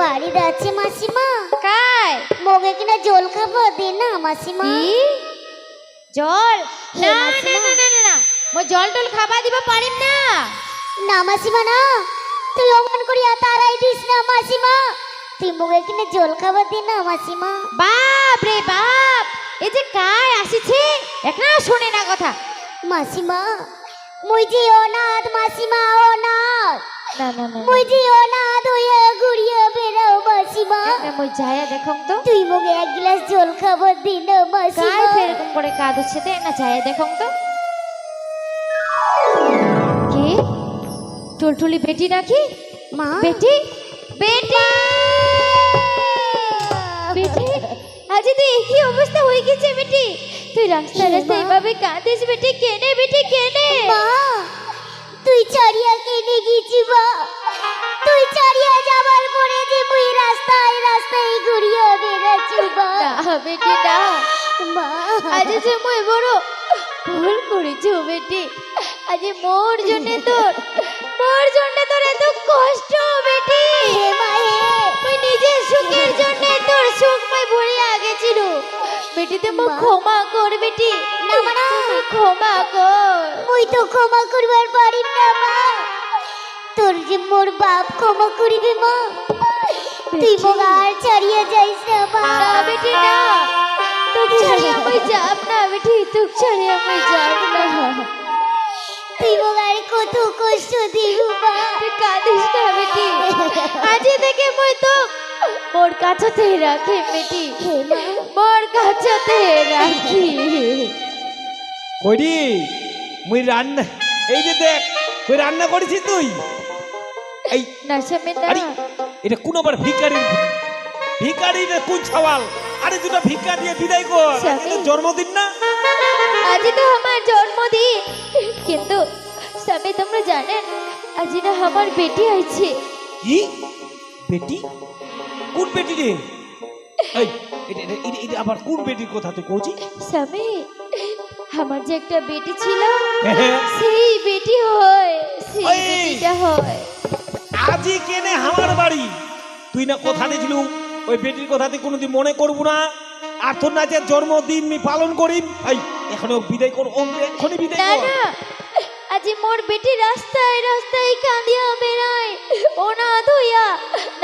বাড়িতে আছে মাসিমা। কাই মোগে কিনা জল খাব দে না মাসিমা। কি? জল? না না না না না না। মই জল টল খাবা দিবা পারিম না। না মাসিমা না। তুই অমন করিয়া তারাই দিস না মাসিমা। তুই মুখে কিনে জল খাবার দি না মাসিমা। বাপ রে বাপ এই যে কাই আসিছে? একনা শোনে না কথা। মাসিমা মুই যে অনাথ মাসিমা অনাথ। না না না মুই যে অনাথ হইয়া ঘুরিয়া বেড়াও মাসিমা। মই যায়া তো। তুই মুখে এক গ্লাস জল খাবার দি না কাই মাসিমা এরকম করে কাঁদছে না যায়া দেখং তো। কে? টুলটুলি বেটি নাকি? মা। বেটি? বেটি! বেটি? আজি তুই কি অবস্থা হয়ে গেছে বেটি। তুই রাস্তা রাস্তা মা। এভাবে কাঁদিস বেটি। কেনে বেটি কেনে? মা! তুই চারিয়া কেনে গেছি মা তুই চারিয়া যাবার পরে যে মুই রাস্তায় রাস্তায় ঘুরিয়া বেড়াচ্ছি না বেটি না। মা। আজ যে মই বড় ভুল করেছি ও বেটি। আজ মোর জন্য তোর মোর জন্য তোর এত কষ্ট বেটি। হে মা হে। তুই নিজের সুখের জন্য তোর সুখ মই ভরিয়া গেছিল বেটি তুই ক্ষমা কর বেটি। না, মা, না। ক্ষমা কর। মুই তো ক্ষমা করবার পারি না মা। তোর যে মোর বাপ ক্ষমা করিবে মা। তুই মোক আর ছাড়িয়ে যাইস না মা। না বেটি না। তুক ছাড়িয়া মই যাব না বেটি। তুক ছাড়িয়া মই যাব না। তুই মোক আর কত কষ্ট দিব মা। তুই কাঁদিস না বেটি। আজি থেকে মই তো মোর কাছতে রাখি বেটি হে মা মোর কাছতে রাখি। মুই রান্না এই যে দেখ তুই রান্না করেছিস তুই? এই না সামনে। না আরে এটা কোন আবার ভিকারির ভিকারি রে কোন আরে দুটো ভিক্ষা দিয়ে বিদায় কর আজকে জন্মদিন না? আজি তো আমার জন্মদিন। কিন্তু স্বামী তোমরা জানেন আজি না আমার বেটি আছে কি? বেটি? কোন বেটি রে? এই এটা এটা- এটা- এটা আবার কোন বেটির কথা তুই স্বামী আমার যে একটা বেটি ছিল হ্যাঁ। সেই বেটি হয় সেই বেটিটা হয়। আজি কেনে আমার বাড়ি? তুই না কথা দিছিল ওই বেটির কথা তুই কোনোদিন মনে করব না? আর তোর না যে জন্মদিন আমি পালন করি এই এখন বিদায় কর এখনই বিদায় না কর। না আজি মোর বেটি রাস্তায় রাস্তায় কাঁদিয়া বেড়ায়।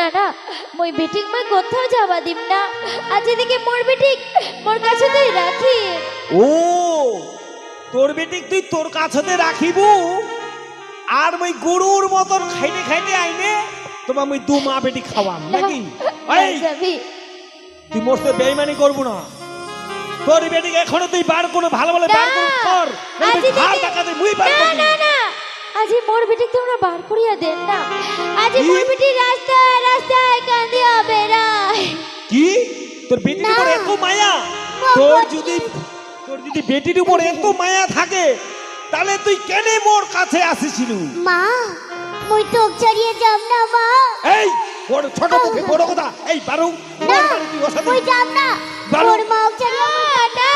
না না মই বেটিক মই কোথাও যাবা দিম না। আজ এদিকে মোর বেটিক মোর কাছে তুই রাখি ও তোর বেটি তুই তোর কাছতে রাখিব আর ওই গরুর মতন খাইতে খাইতে আইনে তোমার মই দু মা বেটি খাওয়াম নাকি? এই তুই মোর সাথে বেইমানি করব না। তোর বেটিকে এখনও তুই বার করে ভালো ভালো বার করে মুই বার না না না। আজি মোর বেটিক তোমরা বার করিয়া দেন না। আজি? মোর বেটি রাস্তায় রাস্তায় কাঁদিয়া বেড়ায়। কি? তোর বেটির না। উপর এত মায়া? তোর যদি তোর যদি বেটির উপর এত মায়া থাকে তাহলে তুই কেন মোর কাছে আসিছিল? মা মুই তোক ছাড়িয়ে যাব না মা। এই বড় ছোট মুখে বড় কথা। এই পারু না তুই মুই যাব না। বারো। মোর মা ছাড়িয়ে না, না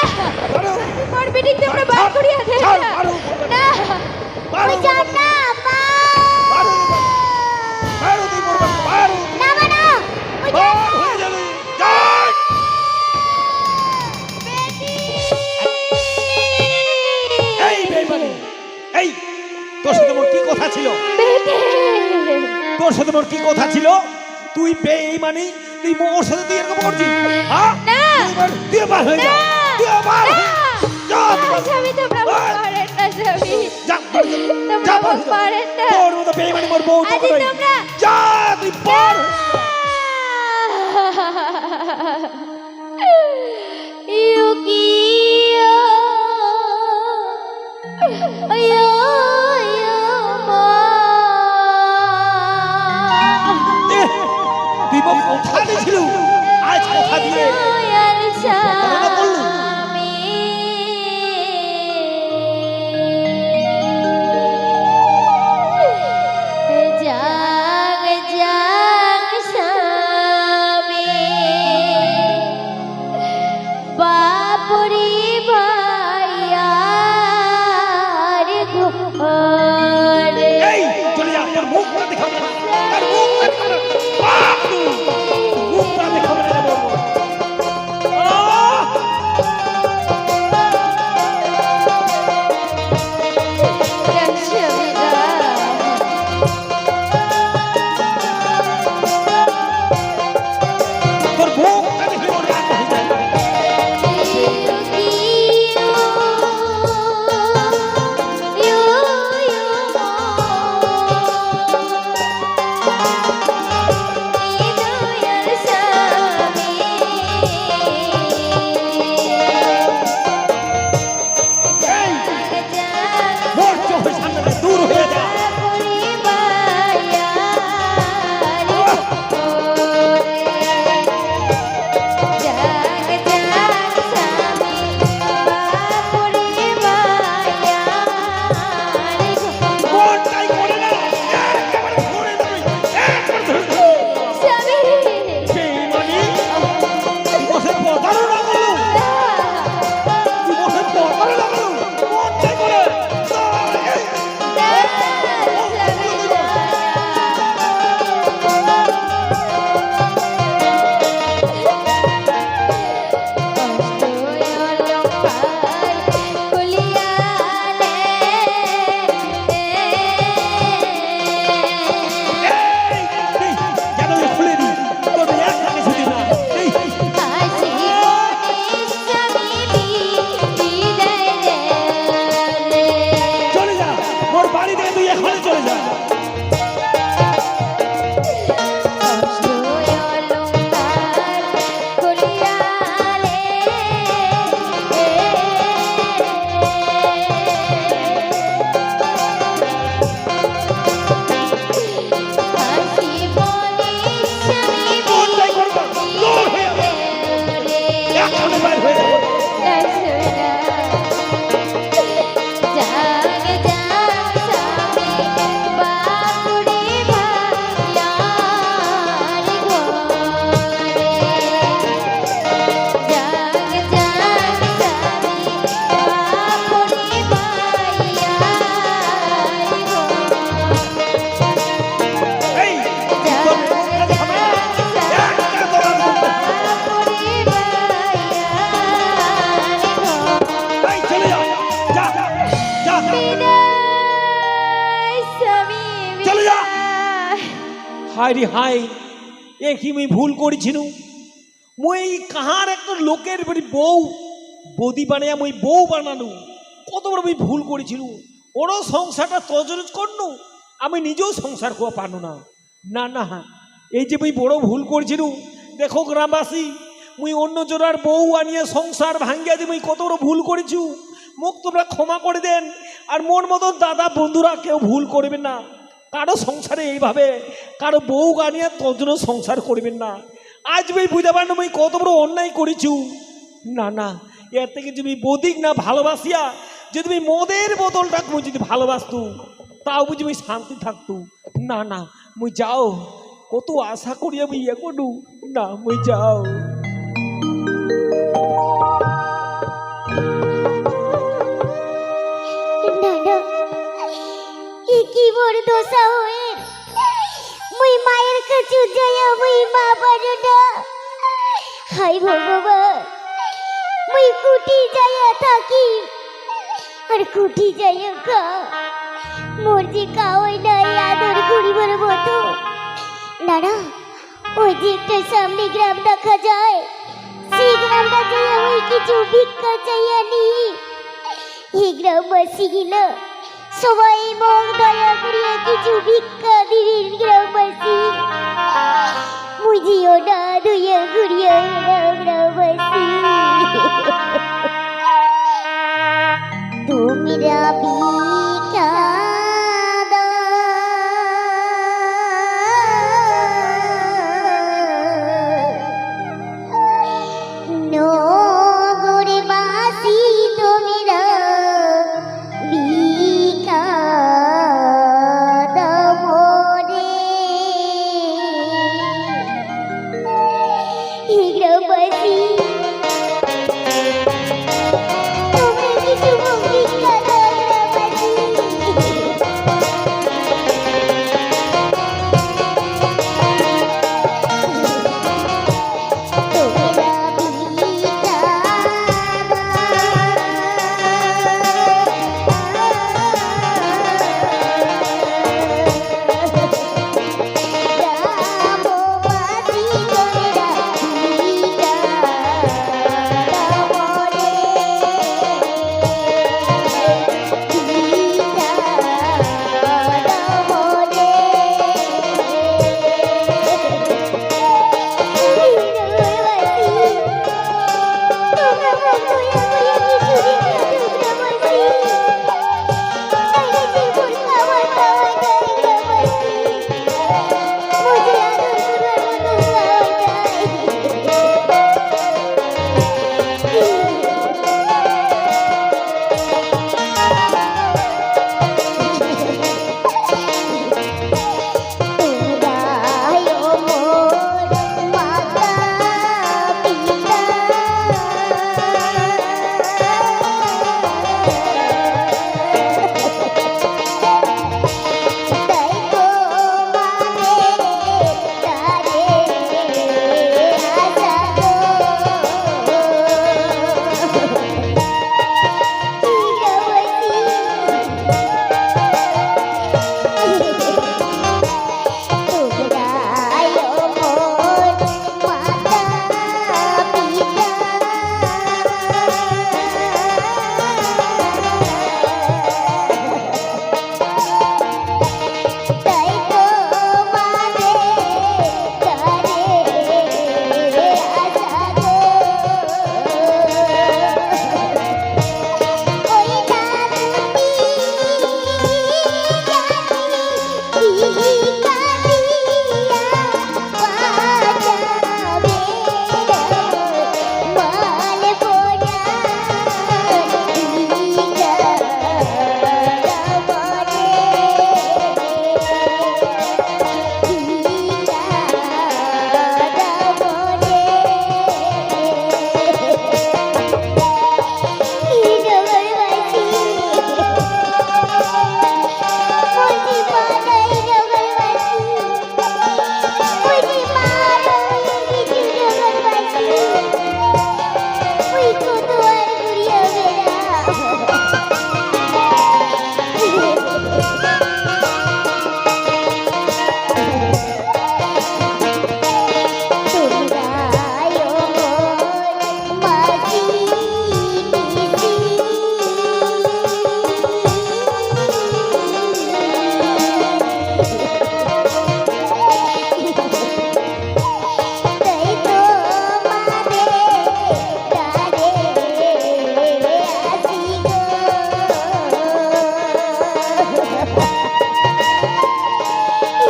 পারু মোর বেটিক তোমরা বার করিয়া দেন ছাড়, না। এই তোর সাথে মোর কি কথা ছিল? তোর সাথে মোর কি কথা ছিল? তুই বেইমানি তুই মোর সাথে তুই এরকম করছিস? হ্যাঁ তুই এবার- তুই বার হয়ে যা। তুই বার যা। যা, তুই বার- স্বামী তোমরা না। তোর মতো মোর বউ যা তুই হায় রে হায়, এ কি মুই ভুল করেছিনু? মুই কাহার একটা লোকের বাড়ি বউ, বৌদি বানাইয়া মুই বউ বানানু। কত বড় মুই ভুল করেছিলু ওরও সংসারটা তজরজ করনু? আমি নিজেও সংসার কোয়া পানু না। না না, এই যে মুই বড় ভুল করেছিলু দেখো গ্রামবাসী, মুই অন্য জোড়ার বউ আনিয়ে সংসার ভাঙ্গিয়া যে মুই কত বড় ভুল করেছু মুখ তোমরা ক্ষমা করে দেন। আর মন মতন দাদা বন্ধুরা কেউ ভুল করবে না। কারও সংসারে এইভাবে, কারও বউ গানিয়া তজন সংসার করবেন না। আজ আমি বুঝতে পারলাম আমি কত বড় অন্যায় করেছু না না, এর থেকে যদি বদিক না ভালোবাসিয়া, যদি তুমি মদের বোতলটা মুই যদি ভালোবাসতু, তাও বুঝি আমি শান্তি থাকতু। না না, মুই যাও, কত আশা করি আমি ইয়ে করু না, মুই যাও। বড় দোষা হয়ে মুই মায়ের কাছে যাইয়া মুই মা না হাই ভগবান, মুই কুটি যাইয়া থাকি। আর কুটি যাইয়া খা। মোর যে কাওয়াই নাই, আদর করিবার মতো। নানা, ওই যে একটা সামনে গ্রাম দেখা যায়। সেই গ্রামটা যাইয়া ওই কিছু ভিক্ষা চাইয়া নিই। এই গ্রামবাসী গিলা সবাই মগ দয়া ভিক্ষা দিবেন গ্রামবাসী মুজিও না ঘুরিয়া এলাম গ্রামবাসী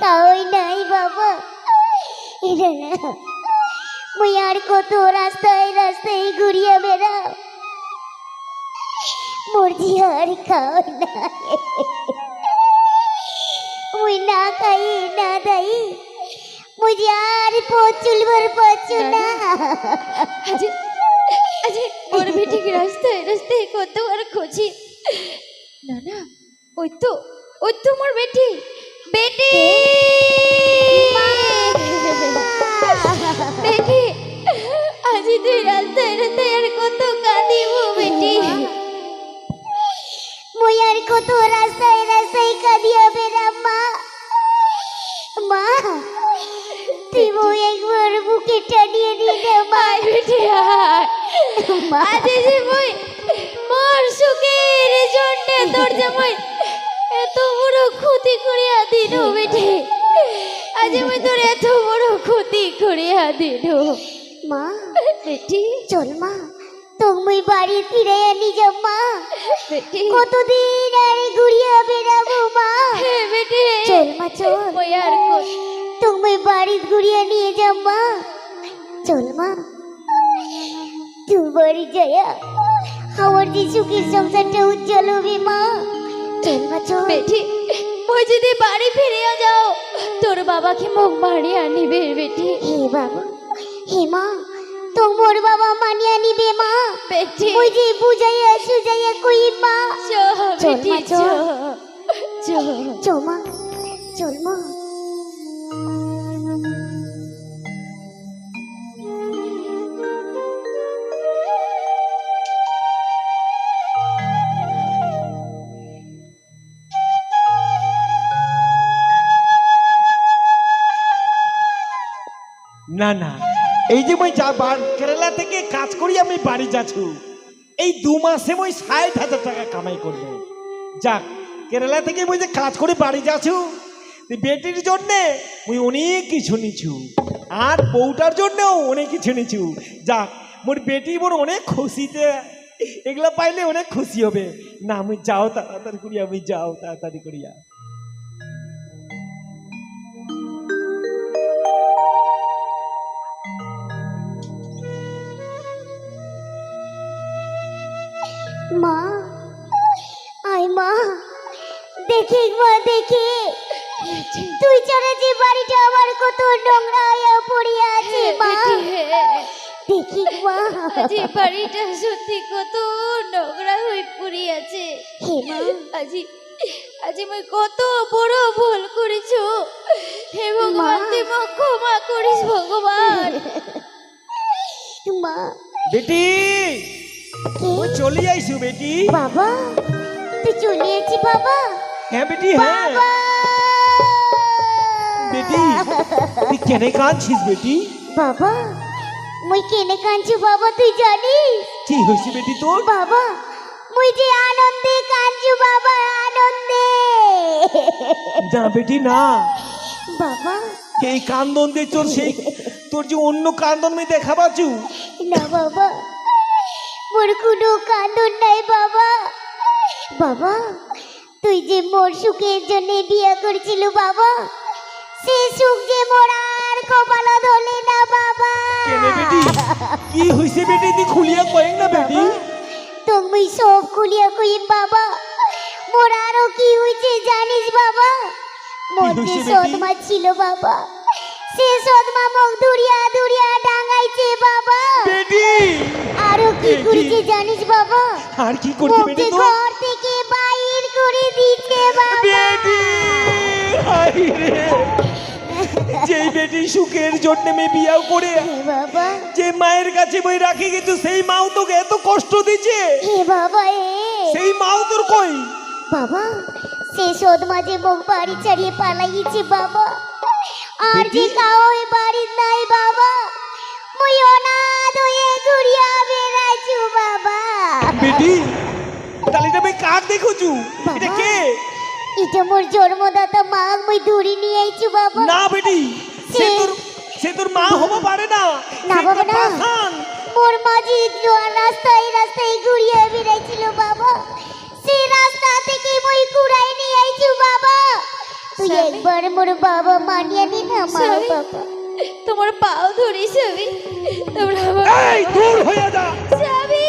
খাওয়াই নাই বাবা? এটা না মুই আর কত রাস্তায় রাস্তায় ঘুরিয়া বেড়াও মোর আর খাওয়াই নাই। মুই না খাই না দাই। যে আর পচুলবার পচু না আজ মোর বেটিক রাস্তায় রাস্তায় কতবার খুঁজি? না না ওই তো ওই তো মোর বেটি। বেটি! বেটি! আজ তুই রাস্তায় রাস্তায় আর কত কাঁদিব বেটি? মুই আর কত রাস্তায় রাস্তায় কাঁদিয়া বেড়াম মা। মা তুই মুই একবার বুকে টানিয়ে নিলে মা। বেটি আজ যে মই মোর সুখের জন্য তোর জামাই এত বড় ক্ষতি করিয়া দিল বেটি আজ মই তোর এত বড় ক্ষতি করিয়া দিল। মা বেটি চল মা। তুমি বাড়ি ফিরে আনি যাও মা। বেটি কতদিন আর ঘুরিয়া বেড়াবো মা? বেটি চল মা চল। মই আর তুমি বাড়ি ঘুরিয়ে নিয়ে যাও মা। চল মা। তুই বাড়ি যায়া আমার যে সুখের সংসারটা উজ্জ্বল হবে মা। বেটি মই যদি বাড়ি ফিরিয়া যাও তোর বাবাকে মুখ মারিয়া নিবে বেটি হে বাবা হে মা তোমার বাবা মানিয়া নিবে মা। বেটি ওই যে বুঝাইয়া সুজাইয়া কই মা। চ চল বেটি চ চল। চ চল মা চল মা। না না। এই যে মই যা কেরালা থেকে কাজ করি আমি বাড়ি যাচ্ছু। এই দু মাসে মই ষাট হাজার টাকা কামাই করব। যাক, কেরালা থেকে মই যে কাজ করে বাড়ি যাচ্ছু বেটির জন্যে মুই অনেক কিছু নিছু আর বউটার জন্যও অনেক কিছু নিছু যাক, মোর বেটি মোর অনেক খুশিতে। এগুলা পাইলে অনেক খুশি হবে। না আমি যাও তাড়াতাড়ি করিয়া, আমি যাও তাড়াতাড়ি করিয়া। মা। আয় মা। দেখি মা দেখি। তুই ছাড়া যে বাড়িটা আমার কত নোংরা হয়ে পড়ে আছে মা। দেখি মা। আজি বাড়িটা সত্যি কত নোংরা হয়ে পড়ে আছে। হে মা। আজি আজি মই কত বড় ভুল করেছ। হে ভগবান তুই মোক ক্ষমা করিস ভগবান। মা। বেটি! কে? চলে আইসু বেটি। বাবা তুই চলে আছি বাবা। হ্যাঁ বেটি হ্যাঁ। বেটি তুই কেনে কাঁদছিস বেটি? বাবা মুই কেনে কাঁদছি বাবা তুই জানিস? কি হয়েছে বেটি তোর? বাবা মুই যে আনন্দে কাঁদছি বাবা আনন্দে। না বেটি না। বাবা। এই কান্দন দিয়ে তোর সেই তোর যে অন্য কান্দন আমি দেখা পাচ্ছু? না বাবা মোর কোনো কান্দন নাই বাবা। বাবা তুই যে মোর সুখের জন্য বিয়ে করছিল বাবা সে সুখ যে মোর আর কপালা ধরলে না বাবা। কেনে বেটি? কি হয়েছে বেটি? তুই খুলিয়া কয়েক না বেটি? তুমি সব খুলিয়া কইম বাবা। মোর আরও কি হয়েছে জানিস বাবা? মোর যে হইছে? সদমা ছিল বাবা। সে সদমা মুখ দুরিয়া দুরিয়া ডাঙাইছে বাবা। বেটি! আরও কি এ করেছে জানিস বাবা? আর কি করছে বেটি তোর? ঘর থেকে বাইর করে দিচ্ছে বাবা। বেটি! হাই রে! যেই বেটি সুখের জন্য আমি বিয়া করে বাবা। যে মায়ের কাছে বই রাখি কিন্তু সেই মাও তোকে এত কষ্ট দিচ্ছে। হে বাবা এ। সেই মাও তোর কই? বাবা সে সদমা যে মুখ বাড়ি ছাড়িয়ে পালাইছে বাবা। আর যে বেটি? কাউই বাড়ি নাই বাবা। মুই অনাথ হয়ে ঘুরিয়া বেড়াইছু বাবা। বেটি তাহলে এটা কাক দেখুছু এটা কে? এটা মোর জন্মদাতা মা মুই দূরে নিয়ে আইছু বাবা। না বেটি সে তোর সে তোর মা হব পারে না। না বাবা, না। মোর মাঝি রাস্তায় রাস্তায় ঘুরিয়ে বেড়াইছিল বাবা সে রাস্তা থেকে মই কুড়াই নিয়ে আইছু বাবা। তুই একবার মোর বাবা মানিয়ে নি না মা। বাবা। তোমার পাও ধরি স্বামী তোমরা আমার এই দূর হয়ে যা। স্বামী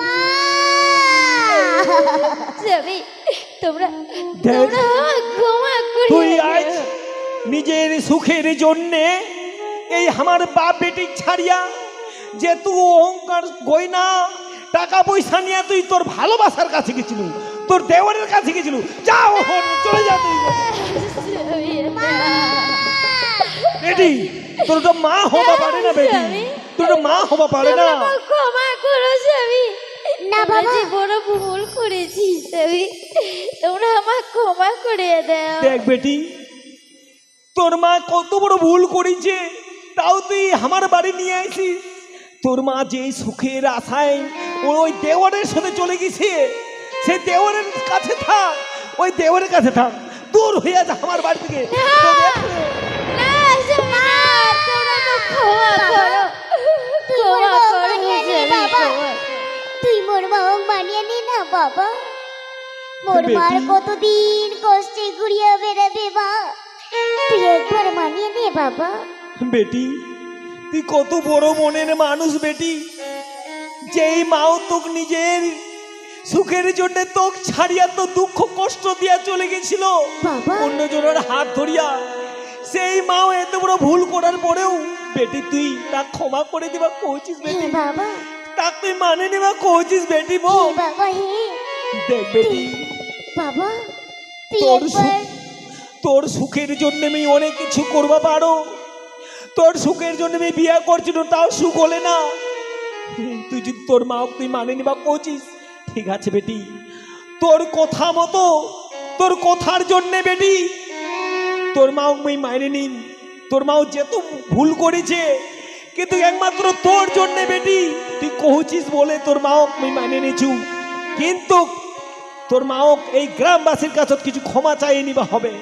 মা! স্বামী তোমরা। তোমরা ক্ষমা করে তুই আজ নিজের সুখের জন্যে এই আমার বাপ বেটি ছাড়িয়া যে তুই অহংকার গয়না টাকা পয়সা নিয়ে তুই তোর ভালোবাসার কাছে গেছিল। তোর দেওয়ারের কাছে গেছিল। যা ওহন চলে যা তুই। বেটি তোর তো মা হবা পারে না বেটি। তোর তো মা হবা পারে না। ক্ষমা করো স্বামী। না বাবা। বড় ভুল করেছি স্বামী তোমরা আমার ক্ষমা করে দাও। দেখ বেটি তোর মা কত বড় ভুল করেছে তাও তুই আমার বাড়ি নিয়ে আইছিস। তোর মা যে সুখের আশায় ওই দেওয়ারের সাথে চলে গেছে সে দেওয়ারের কাছে থাক ওই দেওয়ারের কাছে থাক দূর হইয়া যা আমার বাড়ি থেকে। তুই মোর বাবা। মানিয়ে নি না বাবা। মোর। মার কতদিন কষ্টে ঘুরিয়া বেড়াবে মা। তুই একবার মানিয়ে নে বাবা। বেটি তুই কত বড় মনের মানুষ বেটি। যেই মাও তোক নিজের সুখের জন্য তোক ছাড়িয়া তো দুঃখ কষ্ট দিয়া চলে গেছিল। বাবা। অন্যজনের হাত ধরিয়া সেই মাও এত বড় ভুল করার পরেও বেটি তুই তা ক্ষমা করে দিবা হে বেটি। বাবা। তা তুই মানে নিবা কইছিস বেটি হে দেখ বেটি বাবা তোর সুখ তোর সুখের জন্য আমি অনেক কিছু করবা পারো। তোর সুখের জন্য আমি বিয়ে করছিল তাও সুখ হলে না। তুই যদি তোর মা তুই মানে নিবা করছিস ঠিক আছে বেটি। তোর কথা মতো, তোর কথার জন্যে বেটি। তোর মা আমি মাইনে নিন। তোর মাও যেত ভুল করেছে, কিন্তু একমাত্র তোর জন্যে বেটি। তুই কহছিস বলে তোর মাও আমি মানে নিছু কিন্তু তোর মাও এই গ্রামবাসীর কাছে কিছু ক্ষমা চাইয়ে নিবা হবে।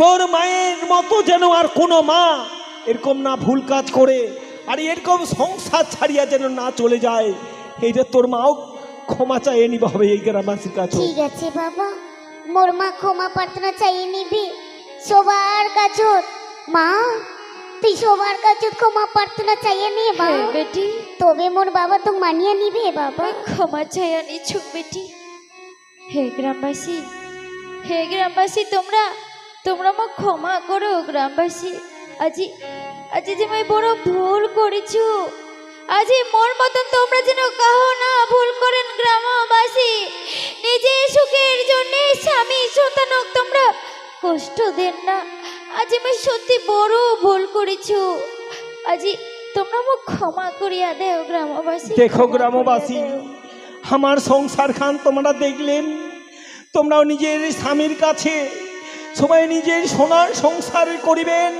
তোর মায়ের মতো যেন আর কোনো মা এরকম না ভুল কাজ করে, আর এরকম সংসার ছাড়িয়া যেন না চলে যায় এইটা তোর মাও ক্ষমা চাইয়ে নিবা হবে এই গ্রামবাসীর কাছে ঠিক আছে বাবা। মোর মা ক্ষমা প্রার্থনা চাইয়ে নিবি। সবার কাছে মা তুই সবার কাছে ক্ষমা প্রার্থনা চাইয়ে নে মা। হ্যাঁ বেটি। তবে মোর বাবা তো মানিয়ে নিবে বাবা। ক্ষমা চাইয়া নিচ্ছুক বেটি। হে গ্রামবাসী হে গ্রামবাসী তোমরা তোমরা মা ক্ষমা করো গ্রামবাসী। আজি আজি যে আমি বড় ভুল করেছ আজি মোর মতন তোমরা যেন কাহো না ভুল করেন গ্রামবাসী। নিজের সুখের জন্য স্বামী সন্তানক তোমরা কষ্ট দেন না। আজ আমি সত্যি বড় ভুল করেছ। আজি তোমরা মোক ক্ষমা করিয়া দেও গ্রামবাসী দেখো গ্রামবাসী আমার সংসার খান তোমরা দেখলেন তোমরাও নিজের স্বামীর কাছে সবাই নিজের সোনার সংসার করিবেন।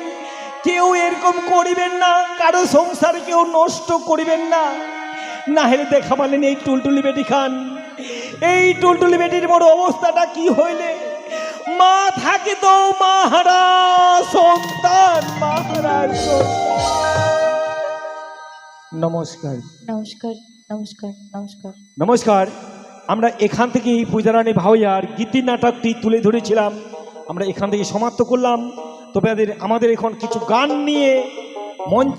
কেউ এরকম করিবেন না কারও সংসার কেউ নষ্ট করিবেন না। না হেলে দেখা পালেন এই টুলটুলি বেটি খান। এই টুলটুলি বেটির বড় অবস্থাটা কি হইলে? মা থাকে তো মাহারা সন্তান মাহারা নমস্কার। নমস্কার নমস্কার নমস্কার। নমস্কার। আমরা এখান থেকে পূজারানী ভাওয়ার গীতি নাটকটি তুলে ধরেছিলাম। আমরা এখান থেকে সমাপ্ত করলাম। তবে আমাদের এখন কিছু গান নিয়ে মঞ্চ